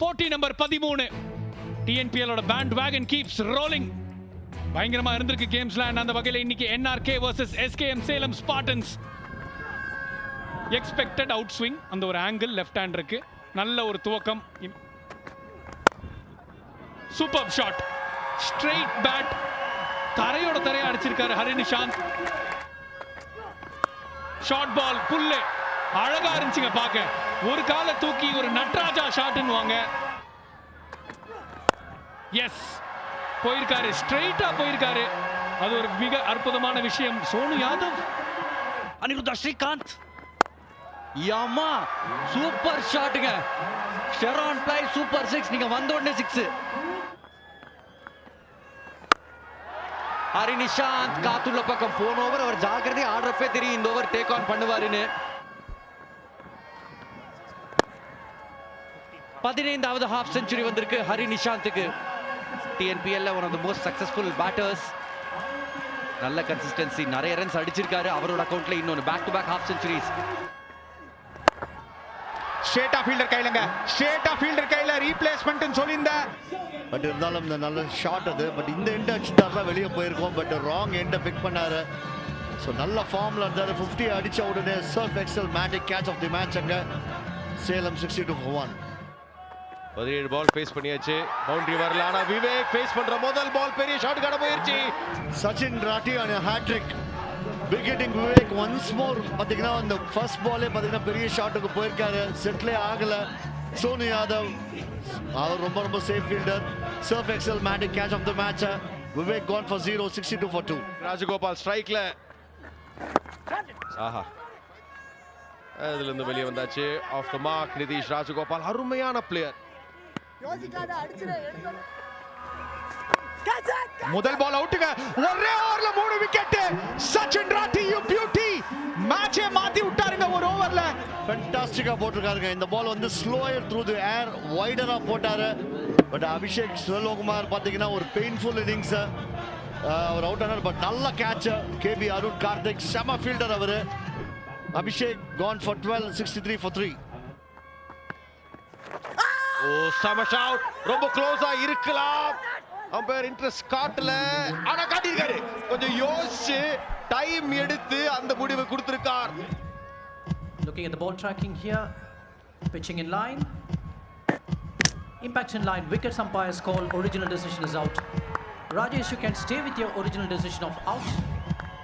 போட்டி நம்பர் பதிமூணு. டிஎன்பிஎலோட பேண்ட் வேகன் கீப்ஸ் ரோலிங் பயங்கரமா இருந்திருக்கு கேம்ஸ்ல அந்த வகையில் இன்னைக்கு NRK versus SKM Salem Spartans expected out swing அந்த ஒரு ஆங்கிள் லெஃப்ட் ஹேண்ட் இருக்கு. நல்ல ஒரு துவக்கம். சூப்பர் ஷாட் ஸ்ட்ரெயிட் பேட் தரையோட தரையா அடிச்சிருக்காரு ஹரிநிஷாந்த் ஷார்ட் பால் புல்லு அழகா இருந்துச்சுங்க பார்க்க. ஒரு காலை தூக்கி ஒரு நட்ராஜா ஷாட்னு வாங்க எஸ் போயிருக்காரு ஸ்ட்ரெயிட்டா போயிருக்காரு. அது ஒரு மிக அற்புதமான விஷயம். சோனு யாதவ். அனிருத்தா ஸ்ரீகாந்த். யம்மா சூப்பர் ஷாட்டுங்க ஷெரான் பிளை சூப்பர் சிக்ஸ் நீங்க வந்த உடனே சிக்ஸ் ஹரி நிஷாந்த் காத்துள்ள பக்கம். போன ஓவர் அவர் ஜாக்கிரதை ஆடுறப்பே தெரியும். இந்த ஓவர் டேக் ஆன் பண்ணுவாருன்னு. பதினைந்தாவது ஹாஃப் செஞ்சுரி வந்திருக்கு ஹரி நிஷாந்துக்கு. டிஎன்பிஎல்ல one of the most successful batters நல்ல கன்சிஸ்டன்சி நிறைய ரன்ஸ் அடிச்சிருக்காரு. அவரோட அக்கவுண்ட்ல இன்னொன்னு back to back half centuries ஸ்ட்ரேட்டா fielder கையிலங்க. ஸ்ட்ரேட்டா ஃபீல்டர் கையில ரீப்ளேஸ்மெண்ட்னு சொல்லியிருந்தேன் பட் இருந்தாலும் இந்த நல்ல ஷாட் அது. பட் இந்த எண்ட் அடிச்சுட்டாருனா வெளியே போயிருக்கோம். பட் ராங் எண்டை பிக் பண்ணாரு. ஸோ நல்ல ஃபார்ம்ல இருந்தாரு. ஃபிஃப்டி அடிச்ச உடனே Surf Excel Matic catch of the match அங்க. சேலம் சிக்ஸ்டி டூ ஒன் பதினேழு பால் ஃபேஸ் பண்ணியாச்சு. பவுண்டரி வரல. ஆனா விவேக் ஃபேஸ் பண்ற முதல் பால் பெரிய ஷாட் காண போயிருச்சு சச்சின் ராட்டி ஆன் ஹேட்ரிக் விக்கெட்டிங் விவேக் ஒன்ஸ் மோர் பார்த்தீங்கன்னா அந்த ஃபர்ஸ்ட் பாலே பார்த்தீங்கன்னா பெரிய ஷாட்டுக்கு போயிருக்காரு. செட்லே ஆகல. சோனு யாதவ் அவர் ரொம்ப ரொம்ப safe fielder surf excel matic catch of the match Vivek gone for zero sixty two for two Rajagopal ஸ்ட்ரைக்ல ஆஹா. அதுல இருந்து வெளியே வந்தாச்சு. Off the mark Nithish Rajagopal. அருமையான பிளேயர் யோசிக்காத முதல் பால் அவுட்டுங்க ஒரே ஓவர்ல மூணு wicket Sachin Rathi you beauty மேட்சே மாத்தி விட்டாருங்க ஒரு ஓவர்ல ஃபென்டாஸ்டிக்கா போட்டிருக்காருங்க. இந்த பால் வந்து ஸ்லோயர் த்ரூ தி ஏர் வைடரா போட்டாரு. பட் அபிஷேக் சிவலோகுமார் பார்த்தீங்கன்னா ஒரு பெயின்ஃபுல் இன்னிங்ஸ் அவர் அவுட் ஆனார். பட் நல்ல கேட்ச் கேபி அருண் கார்த்திக் செம ஃபீல்டர் அவரு. Abhishek gone for twelve sixty three for three oh சம ஷாட் ரொம்ப க்ளோஸா இருக்கலாம் அம்பையர் இன்ட்ரெஸ்ட் காட்டல ஆனா காட்டியிருக்காரு கொஞ்சம் யோசிச்சு டைம் எடுத்து அந்த முடிவை கொடுத்திருக்கார் Looking at the ball tracking here, pitching in line. Impact in line, wickets umpires call, original decision is out. Rajesh, you can stay with your original decision of out.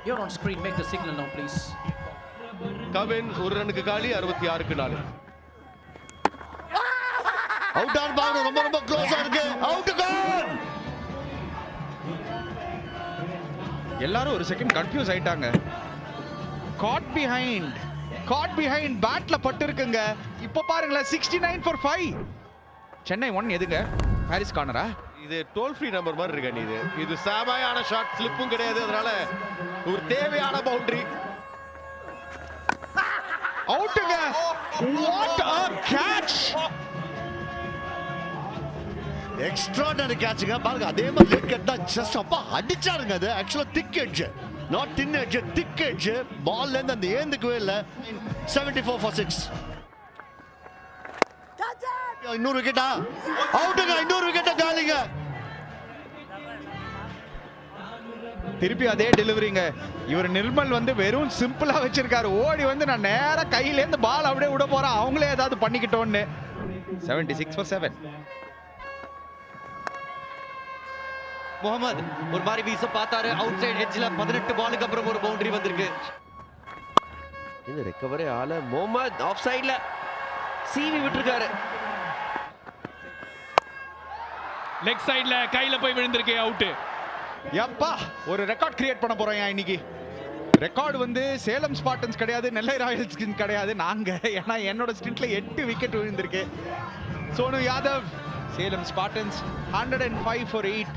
You're on screen, make the signal now, please. Kavin ஒரு ரனுக்கு காலி அறுபத்தி ஆறுக்கு நாலு out on பால் ரொம்ப ரொம்ப க்ளோஸா இருக்கு. அவுட் கான் எல்லாரும் ஒரு செகண்ட் கன்ஃபியூஸ் ஆயிட்டாங்க. காட் பிஹைண்ட் காட் பிஹைண்ட் பேட்ல பட்டு இருக்குங்க இப்போ பாருங்களேன் sixty nine for five Chennai one எதுங்க ஹாரிஸ் கார்னரா இது டோல் ஃப்ரீ நம்பர் மாதிரி இருக்கா நீ இது? இது சேமையான ஷாட் ஸ்லிப்பும் கிடையாது. அதனால ஒரு தேவையான பவுண்டரி அவுட்டுங்க வாட் அ கேட்ச் எக்ஸ்ட்ராடனரி கேட்சுங்க பாருங்க அதே மாதிரி லேட் கட் தான் ஜஸ்ட் அப்பா அடிச்சாருங்க அது. ஆக்சுவலா thick edge not thin edge thick edge பால்ல இருந்து அந்த ஏந்துக்கவே இல்ல. 74 ஃபோர் ஃபார் சிக்ஸ் இன்னொரு விக்கெட்டா அவுட்டுங்க இன்னொரு விக்கெட்டா காலிங்க. திருப்பி அதே டெலிவரிங்க இவர் நிர்மல் வந்து வெறும் சிம்பிளா வச்சிருக்காரு. ஓடி வந்து நான் நேரா கையில இருந்து பால் அப்படியே விட போறேன். அவங்களே ஏதாவது பண்ணிக்கிட்டோன்னு. 76 சிக்ஸ் ஃபார் செவன் முகமது ஒரு மாதிரி வீச பார்த்தாரு. அவுட் சைடு எட்ஜ்ல பதினெட்டு பாலுக்கு அப்புறம் ஒரு பவுண்டரி வந்திருக்கு. இது ரெக்கவரே ஆல முகமது ஆஃப் சைடுல சீவி விட்டுருக்காரு. லெக் சைடுல கையில போய் விழுந்திருக்கு அவுட்டு எப்பா ஒரு ரெக்கார்ட் கிரியேட் பண்ண போறோம் ஏன் இன்னைக்கு? ரெக்கார்டு வந்து சேலம் ஸ்பாட்டன்ஸ் கிடையாது நெல்லை ராயல்ஸ் கிடையாது நாங்க. ஏன்னா என்னோட ஸ்டின்ட்ல எட்டு விக்கெட் விழுந்திருக்கு. Sonu Yadav Salem Spartans hundred and five for eight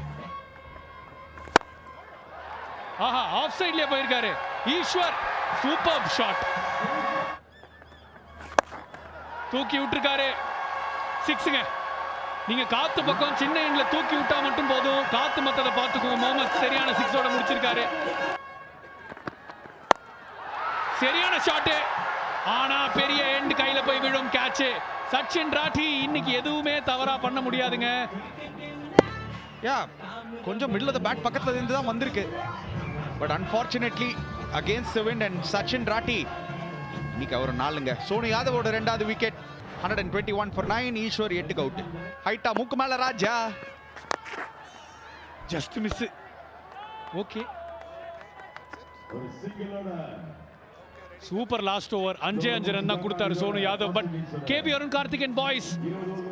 Aha off சைட்லயே போயிருக்காரு. ஈஸ்வர் சூப்பர் ஷாட் தூக்கி விட்டுருக்காரு. சிக்ஸுங்க. நீங்க காத்து பக்கம் சின்ன எண்ட்ல தூக்கி விட்டா மட்டும் போதும். காத்து மத்ததை பார்த்துக்கோங்க. முகமது சரியான சிக்ஸோட முடிச்சிருக்காரு. சரியான ஷாட்டு ஆனா பெரிய எண்ட் கையில போய் விழும் கேட்ச் சச்சின் ராட்டி இன்னைக்கு எதுவுமே தவறா பண்ண முடியாதுங்க. யா கொஞ்சம் மிடில் பேட் பக்கத்துல இருந்து தான் வந்திருக்கு. But unfortunately against the wind and Sachin Rathi இன்னைக்கு அவர் நாளுங்க சோனு யாதவோட ரெண்டாவது wicket hundred and twenty one for nine Eshwar எட்டுக்கு அவுட் ஹைட்டா மூக்கு மேல ராஜா. Just miss okay super last over அஞ்சே அஞ்சு ரன் தான் கொடுத்தாரு Sonu Yadav. But KB Arun Karthik and boys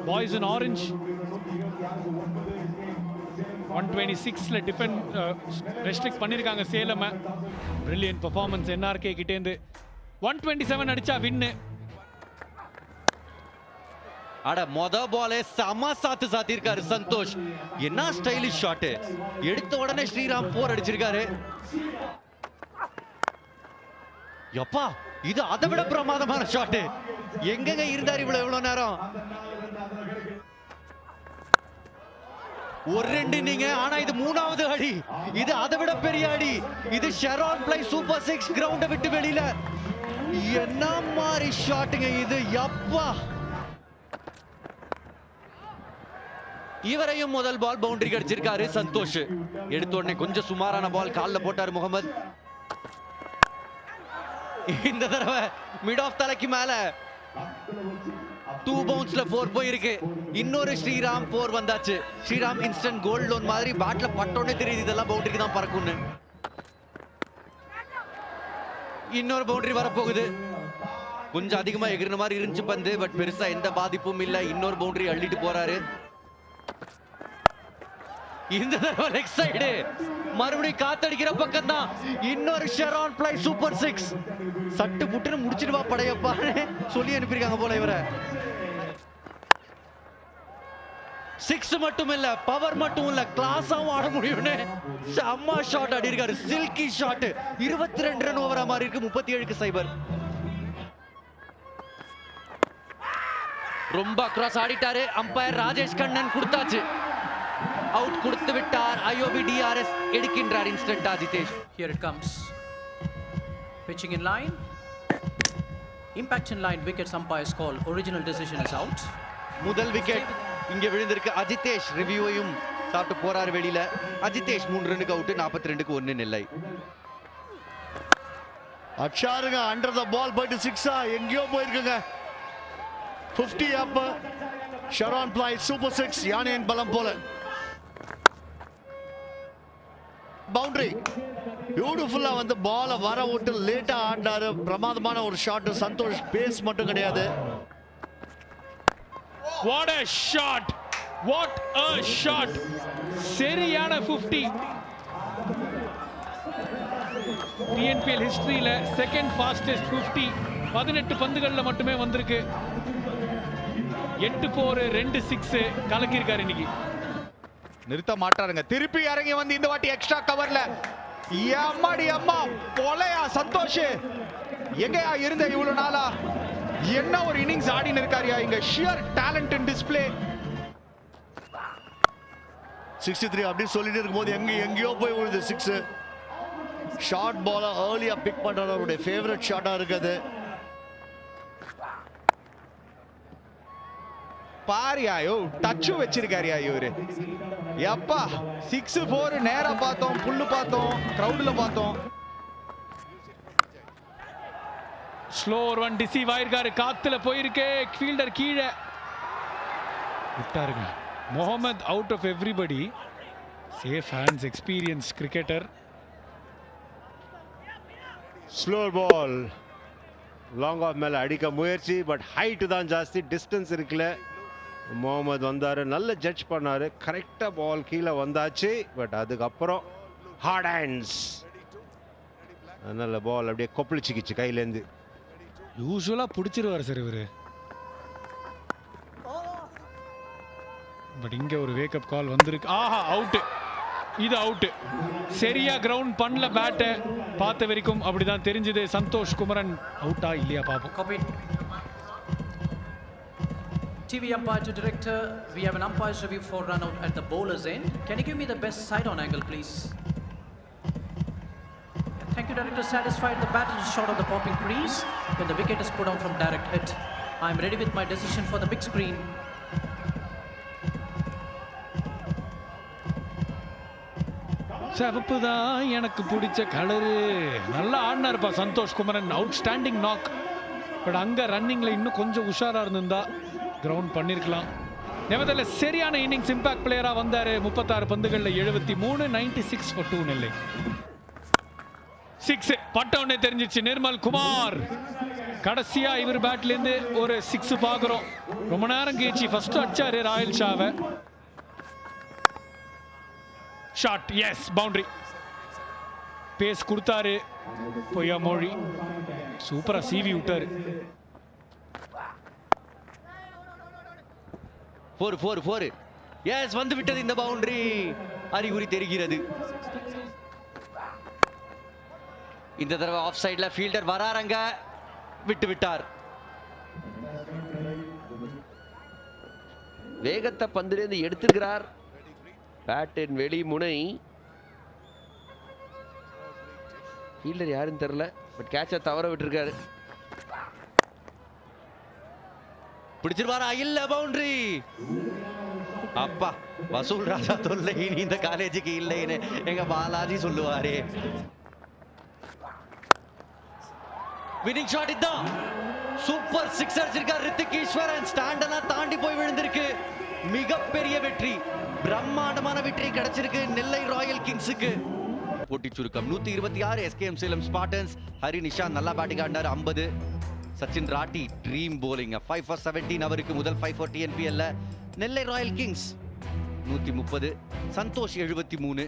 boys in orange one twenty சிக்ஸில் டிஃபெண்ட் ரெஸ்ட்ரிக்ட் பண்ணியிருக்காங்க சேலமை. பிரில்லியன் பர்ஃபார்மன்ஸ் என்ஆர்கே கிட்டேருந்து ஒன் டுவெண்ட்டி செவன் அடிச்சா வின்னு அட மொத பாலே செம சாத்து சாத்திருக்காரு சந்தோஷ். என்ன ஸ்டைலிஷ் ஷாட் எடுத்த உடனே ஸ்ரீராம் போர் அடிச்சிருக்காரு. எப்பா இது அதை விட பிரமாதமான ஷாட் எங்கெங்க இருந்தார் இவ்வளவு இவ்வளவு நேரம்? ஒரு ரெண்டு நீங்க ஆனா இது மூணாவது அடி. இது அதை விட பெரிய அடி. இது ஷெரான் பிளை சூப்பர் சிக்ஸ் கிரவுண்டை விட்டு வெளியில. என்ன மாதிரி ஷாட்டுங்க இது? எப்பா இவரையும் முதல் பால் பவுண்டரி கடிச்சிருக்காரு சந்தோஷ். எடுத்த உடனே கொஞ்சம் சுமாரான பால் கால்ல போட்டார் முகமது. இந்த தடவை மிட் ஆஃப் தலைக்கு மேல. டூ பவுன்ஸ்ல போர் போயிருக்கு. இன்னொரு ஸ்ரீராம் போர் வந்தாச்சு. ஸ்ரீராம் இன்ஸ்டன்ட் கோல்ட் லோன் மாதிரி பேட்ல பட்டோன்னே தெரியுது இதெல்லாம் பவுண்டரிக்கு தான் பறக்கும்னு. இன்னொரு பவுண்டரி வரப்போகுது. கொஞ்சம் அதிகமா எகிரின மாதிரி இருந்துச்சு பந்து பட் பெருசா எந்த பாதிப்பும் இல்ல. இன்னொரு பவுண்டரி அள்ளிட்டு போறாரு. இந்த தடவை லெக் சைடு மறுபடியும் காத்தடிக்கிற பக்கம் தான் இன்னொரு ஷெரான் பிளை சூப்பர் சிக்ஸ் சட்டு புட்டுன்னு முடிச்சிடுவா படையப்பான்னு சொல்லி அனுப்பியிருக்காங்க போல இவரை. சிக்ஸ் மட்டும் இல்ல பவர் மட்டும் இல்ல கிளாஸாவும் ஆட முடியும்னு செம்ம ஷாட் ஆடி இருக்காரு. சில்கி ஷாட் இருபத்தி ரெண்டு ரன் ஓவரா மாதிரி இருக்கு. முப்பத்தி ஏழுக்கு சைபர் ரொம்ப அக்ராஸ் ஆடிட்டாரு. அம்பையர் ராஜேஷ் கண்ணன் கொடுத்தாச்சு. அவுட் கொடுத்து விட்டார் IOB DRS எடுக்கின்றார் instant Ajitesh Here it comes. Pitching in line. Impact in line, wickets umpire's call. Original decision is out. முதல் விக்கெட் இங்க விழுந்திருக்கு. அஜிதேஷ் ரிவ்யூவையும் சாப்பிட்டு போறாரு வெளியில. அஜிதேஷ் மூணு ரன்னுக்கு அவுட் நாற்பத்தி ரெண்டுக்கு ஒன்னு நெல்லை அச்சாருங்க அண்டர் த பால் போயிட்டு சிக்ஸா எங்கேயோ போயிருக்குங்க. 50 அப் ஷரான் பிளை சூப்பர் சிக்ஸ் யானையின் பலம் போல. பவுண்டரி பியூட்டிஃபுல்லா வந்து பால வர விட்டு லேட்டா ஆடினாரு. பிரமாதமான ஒரு ஷாட் சந்தோஷ் பேஸ் மட்டும் கிடையாது. What a shot what a shot சரியான 50 டிஎன்பிஎல் ஹிஸ்டரியில செகண்ட் ஃபாஸ்டஸ்ட் 50 பதினெட்டு பந்துகள்ல மட்டுமே வந்திருக்கு. எட்டு போர் ரெண்டு சிக்ஸ் கலக்கியிருக்காரு இன்னைக்கு. நிறுத்த மாட்டாருங்க திருப்பி இறங்கி வந்து இந்த வாட்டி எக்ஸ்ட்ரா கவர்ல அம்மாடி அம்மா கொலையா சந்தோஷ். எங்கயா இருந்த இவ்வளவு நாளா? என்ன ஒரு இன்னிங்ஸ் ஆடின்னு இருக்காருயா இங்க? Sheer talent in display sixty three அப்படின்னு சொல்லிட்டு இருக்கும்போது எங்க எங்கேயோ போய் விழுது சிக்ஸ் ஷார்ட் பாலை ஏர்லியா பிக் பண்றது அவருடைய ஃபேவரட் ஷாட்டா இருக்குது. பாரியா யோ டச்சு வச்சிருக்காருயா இவரு. எப்பா சிக்ஸ் ஃபோர் நேரா பார்த்தோம் புல்லு பார்த்தோம் கிரவுட்ல பார்த்தோம். ஸ்லோ ஒன் டிசீவ் ஆயிருக்காரு. காத்துல போயிருக்கு ஃபீல்டர் கீழே. விட்டாருங்க. Mohammed out of everybody safe hands experience cricketer slower ball long off மேலே அடிக்க முயற்சி பட் ஹைட்டு தான் ஜாஸ்தி டிஸ்டன்ஸ் இருக்குல்ல முகமது வந்தார் நல்ல ஜட்ஜ் பண்ணார். கரெக்டாக பால் கீழே வந்தாச்சு. பட் அதுக்கப்புறம் ஹார்ட் ஹேண்ட்ஸ் நல்ல பால் அப்படியே கொப்பளிச்சிக்கிச்சு கையிலேருந்து யூஸ்வலாக பிடிச்சிருவார் சார் இவர். பட் இங்க ஒரு வேக்கப் கால் வந்திருக்கு. ஆஹா அவுட்டு இது அவுட்டு சரியா கிரவுண்ட் பண்ணல பேட்டை பார்த்த வரைக்கும் அப்படிதான் தெரிஞ்சது. சந்தோஷ் குமரன் அவுட்டா இல்லையா பாப்போம் Copied. TV umpire to director, we have an umpire's review for run out at the bowler's end. Can you give me the best side on angle, please? Thank you, director satisfied the bat is short of the popping crease when the wicket is put on from direct hit. I'm ready with my decision for the big screen. சிவப்பு தான் எனக்கு பிடிச்ச colour நல்லா ஆடினா இருப்பா Santhosh Kumaran outstanding knock but அங்க ரன்னிங்ல இன்னும் கொஞ்சம் உஷாரா இருந்திருந்தா கிரவுண்ட் பண்ணிருக்கலாம். நெவதில் சரியான இன்னிங்ஸ் இம்பாக்ட் பிளேயராக வந்தார். முப்பத்தாறு பந்துகளில் எழுபத்தி மூணு ninety six for two Nellai. Six பட்ட தெரிஞ்சிச்சு. நிர்மல் குமார். கடைசியா இவர் பேட்ல இருந்து ஒரு சிக்ஸ் பாக்குறோம். ரொம்ப நேரம் கேச்சு. ஃபர்ஸ்ட் அடிச்சாரு ராயல் ஷாவை ஷாட் எஸ் பவுண்டரி பேஸ் கொடுத்தாரு பொய்யா மொழி சூப்பரா சீவி விட்டாரு. ஃபோர் ஃபோர் ஃபோர் எஸ் வந்து விட்டது இந்த பவுண்டரி அறிகுறி தெரிகிறது. இந்த தடவை ஆஃப் சைடில் ஃபீல்டர் வராரங்க. விட்டு விட்டார் வேகத்தை பந்திலிருந்து எடுத்துக்கிறார். பேட்டின் வெளி முனை. ஃபீல்டர் யாருன்னு தெரியல பட் கேட்சை தவற விட்டுருக்காரு. பிடிச்சிருவாரா? இல்ல பவுண்டரி. அப்பா வசூல் ராஜா தொல்லை இனி இந்த காலேஜுக்கு இல்லைன்னு எங்க பாலாஜி சொல்லுவாரே. வினிங் ஷாட் இதுதான். சூப்பர் சிக்ஸ் அடிச்சிருக்கார் ரித்திக் ஈஸ்வரன். ஸ்டாண்ட் எல்லாம் தாண்டி போய் விழுந்திருக்கு. மிகப்பெரிய வெற்றி. பிரம்மாண்டமான வெற்றி கிடைச்சிருக்கு நெல்லை ராயல் கிங்ஸுக்கு. போட்டி சுருக்கம் நூத்தி இருபத்தி ஆறு. எஸ்கேஎம் சேலம் ஸ்பாட்டன்ஸ் ஹரி நிஷா நல்லா பேட்டிங் காண்டார் ஐம்பது. Sachin Rathi dream bowling five for seventeen அவருக்கு முதல் ஃபைவ் ஃபார் டிஎன்பிஎல்ல நெல்லை ராயல் கிங்ஸ் நூற்றி முப்பது சந்தோஷ் எழுபத்தி மூணு.